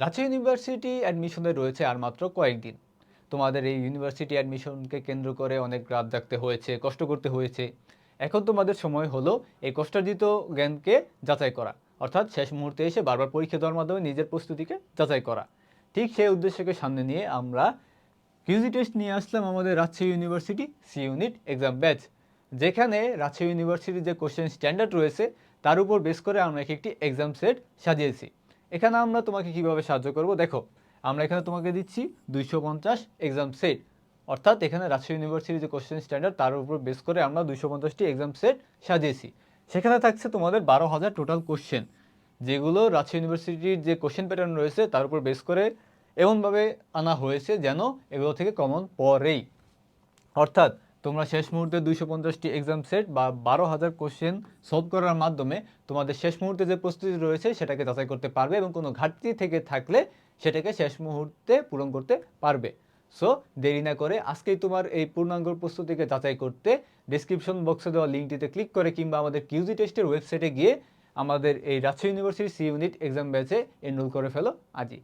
Rajshahi university অ্যাডমিশনে রয়েছে আর মাত্র কয়েকদিন। তোমাদের এই ইউনিভার্সিটি অ্যাডমিশনকে কেন্দ্র করে অনেক রাত জাগতে হয়েছে, কষ্ট করতে হয়েছে। এখন তোমাদের সময় হলো এই কষ্টার্জিত জ্ঞানকে যাচাই করা। অর্থাৎ শেষ মুহূর্তে এসে বারবার পরীক্ষা দেওয়ার মাধ্যমে নিজের প্রস্তুতিকে যাচাই করা। ঠিক সেই উদ্দেশ্যকে সামনে নিয়ে আমরা কিউজি টেস্ট নিয়ে আসলাম আমাদের Rajshahi university C unit exam batch যেখানে রাজশাহী ইউনিভার্সিটির যে কোশ্চেন স্ট্যান্ডার্ড রয়েছে, তার উপর বেস করে আমরা এক একটি এক্সাম সেট সাজিয়েছি। এখানে আমরা তোমাকে কীভাবে সাহায্য করব? দেখো, আমরা এখানে তোমাকে দিচ্ছি দুইশো পঞ্চাশ এক্সাম সেট অর্থাৎ এখানে রাজশাহী ইউনিভার্সিটির যে কোশ্চেন স্ট্যান্ডার্ড তার উপর বেস করে আমরা দুইশো পঞ্চাশটি এক্সাম সেট সাজিয়েছি। সেখানে থাকছে তোমাদের বারো হাজার টোটাল কোশ্চেন যেগুলো রাজশাহী ইউনিভার্সিটির যে কোশ্চেন প্যাটার্ন রয়েছে, তার উপর বেস করে এমনভাবে আনা হয়েছে যেন এগুলো থেকে কমন পরেই অর্থাৎ তোমরা শেষ মুহূর্তে দুইশো পঞ্চাশটি এক্সাম সেট বা বারো হাজার কোশ্চেন সলভ করার মাধ্যমে তোমাদের শেষ মুহূর্তে যে প্রস্তুতি রয়েছে সেটাকে যাচাই করতে পারবে এবং কোনো ঘাটতি থেকে থাকলে সেটাকে শেষ মুহূর্তে পূরণ করতে পারবে। সো দেরি না করে আজকেই তোমার এই পূর্ণাঙ্গ প্রস্তুতিকে যাচাই করতে ডিসক্রিপশন বক্সে দেওয়া লিঙ্কটিতে ক্লিক করে কিংবা আমাদের কিউজি টেস্টের ওয়েবসাইটে গিয়ে আমাদের এই Rajshahi university C unit exam ব্যাচে এনরোল করে ফেলো আজই।